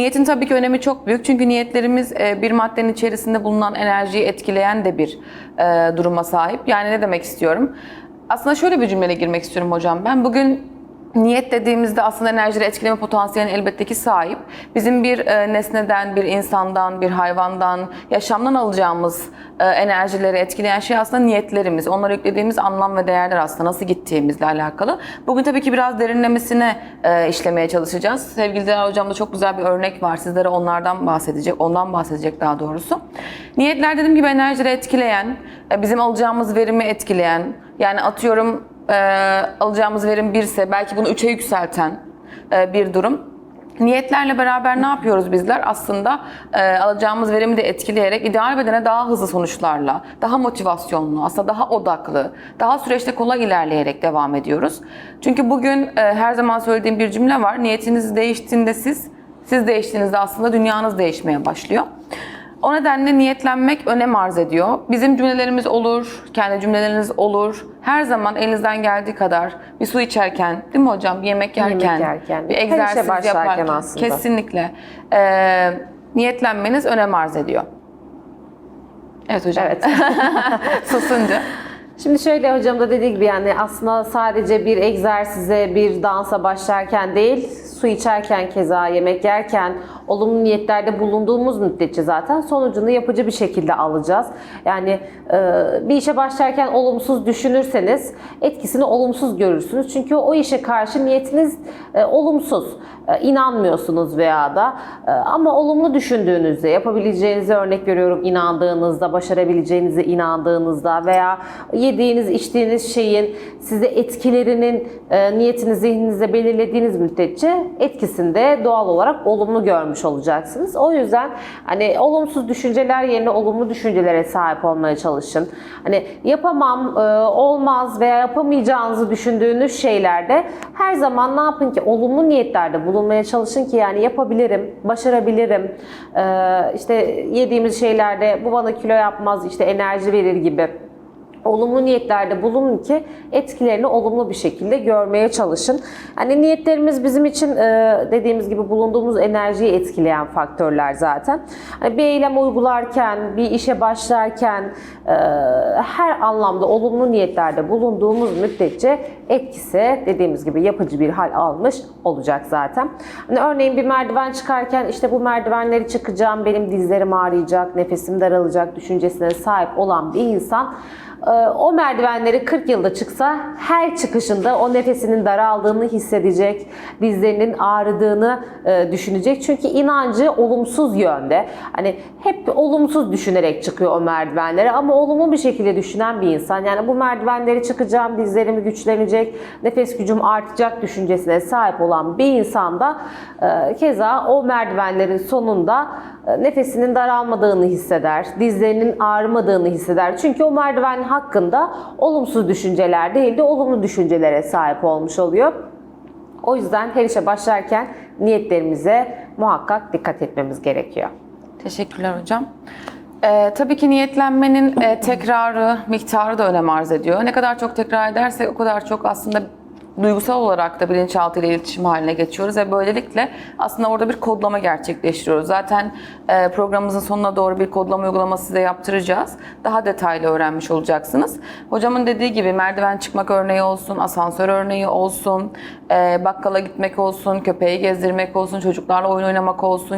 Niyetin tabii ki önemi çok büyük. Çünkü niyetlerimiz e, bir maddenin içerisinde bulunan enerjiyi etkileyen de bir e, duruma sahip. Yani ne demek istiyorum? Aslında şöyle bir cümleyle girmek istiyorum hocam. Ben bugün Niyet dediğimizde aslında enerjileri etkileme potansiyeline elbette ki sahip. Bizim bir e, nesneden, bir insandan, bir hayvandan, yaşamdan alacağımız e, enerjileri etkileyen şey aslında niyetlerimiz. Onlara yüklediğimiz anlam ve değerler aslında nasıl gittiğimizle alakalı. Bugün tabii ki biraz derinlemesine e, işlemeye çalışacağız. Sevgili Delal Hocam da çok güzel bir örnek var. Sizlere onlardan bahsedecek, ondan bahsedecek daha doğrusu. Niyetler dediğim gibi enerjileri etkileyen, bizim alacağımız verimi etkileyen, yani atıyorum e, alacağımız verim 1 ise belki bunu 3'e yükselten e, bir durum. Niyetlerle beraber ne yapıyoruz bizler? Aslında e, alacağımız verimi de etkileyerek ideal bedene daha hızlı sonuçlarla, daha motivasyonlu, aslında daha odaklı, daha süreçte kolay ilerleyerek devam ediyoruz. Çünkü bugün e, her zaman söylediğim bir cümle var. Niyetiniz değiştiğinde siz, siz değiştiğinizde aslında dünyanız değişmeye başlıyor. O nedenle niyetlenmek önem arz ediyor. Bizim cümlelerimiz olur, kendi cümleleriniz olur. Her zaman elinizden geldiği kadar bir su içerken, değil mi hocam? Bir yemek yerken, yerken, bir her işe egzersiz yaparken. aslında. Kesinlikle. Ee, niyetlenmeniz önem arz ediyor. Evet hocam. Evet. Susunca. Şimdi şöyle hocam da dediği gibi yani aslında sadece bir egzersize, bir dansa başlarken değil, su içerken keza, yemek yerken olumlu niyetlerde bulunduğumuz müddetçe zaten sonucunu yapıcı bir şekilde alacağız. Yani e, bir işe başlarken olumsuz düşünürseniz etkisini olumsuz görürsünüz. Çünkü o işe karşı niyetiniz e, olumsuz. E, inanmıyorsunuz veya da ama olumlu düşündüğünüzde, yapabileceğinize örnek veriyorum inandığınızda, başarabileceğinize inandığınızda veya yediğiniz, içtiğiniz şeyin size etkilerinin niyetini zihninizde belirlediğiniz müddetçe etkisini de doğal olarak olumlu görmüş olacaksınız. O yüzden hani olumsuz düşünceler yerine olumlu düşüncelere sahip olmaya çalışın. Hani yapamam, e, olmaz veya yapamayacağınızı düşündüğünüz şeylerde her zaman ne yapın ki olumlu niyetlerde bulunmaya çalışın ki yani yapabilirim, başarabilirim. E, işte yediğimiz şeylerde bu bana kilo yapmaz, işte enerji verir gibi olumlu niyetlerde bulunun ki etkilerini olumlu bir şekilde görmeye çalışın. Hani niyetlerimiz bizim için e, dediğimiz gibi bulunduğumuz enerjiyi etkileyen faktörler zaten. Hani bir eylem uygularken, bir işe başlarken e, her anlamda olumlu niyetlerde bulunduğumuz müddetçe etkisi dediğimiz gibi yapıcı bir hal almış olacak zaten. Hani örneğin bir merdiven çıkarken işte bu merdivenleri çıkacağım, benim dizlerim ağrıyacak, nefesim daralacak düşüncesine sahip olan bir insan o merdivenleri 40 yılda çıksa her çıkışında o nefesinin daraldığını hissedecek, dizlerinin ağrıdığını e, düşünecek. Çünkü inancı olumsuz yönde. Hani hep olumsuz düşünerek çıkıyor o merdivenlere ama olumlu bir şekilde düşünen bir insan. Yani bu merdivenleri çıkacağım, dizlerim güçlenecek, nefes gücüm artacak düşüncesine sahip olan bir insan da e, keza o merdivenlerin sonunda e, nefesinin daralmadığını hisseder, dizlerinin ağrımadığını hisseder. Çünkü o merdiven hakkında olumsuz düşünceler değil de olumlu düşüncelere sahip olmuş oluyor. O yüzden her işe başlarken niyetlerimize muhakkak dikkat etmemiz gerekiyor. Teşekkürler hocam. Ee, tabii ki niyetlenmenin e, tekrarı, miktarı da önem arz ediyor. Ne kadar çok tekrar edersek o kadar çok aslında duygusal olarak da bilinçaltı ile iletişim haline geçiyoruz ve böylelikle aslında orada bir kodlama gerçekleştiriyoruz. Zaten e, programımızın sonuna doğru bir kodlama uygulaması size yaptıracağız. Daha detaylı öğrenmiş olacaksınız. Hocamın dediği gibi merdiven çıkmak örneği olsun, asansör örneği olsun, e, bakkala gitmek olsun, köpeği gezdirmek olsun, çocuklarla oyun oynamak olsun,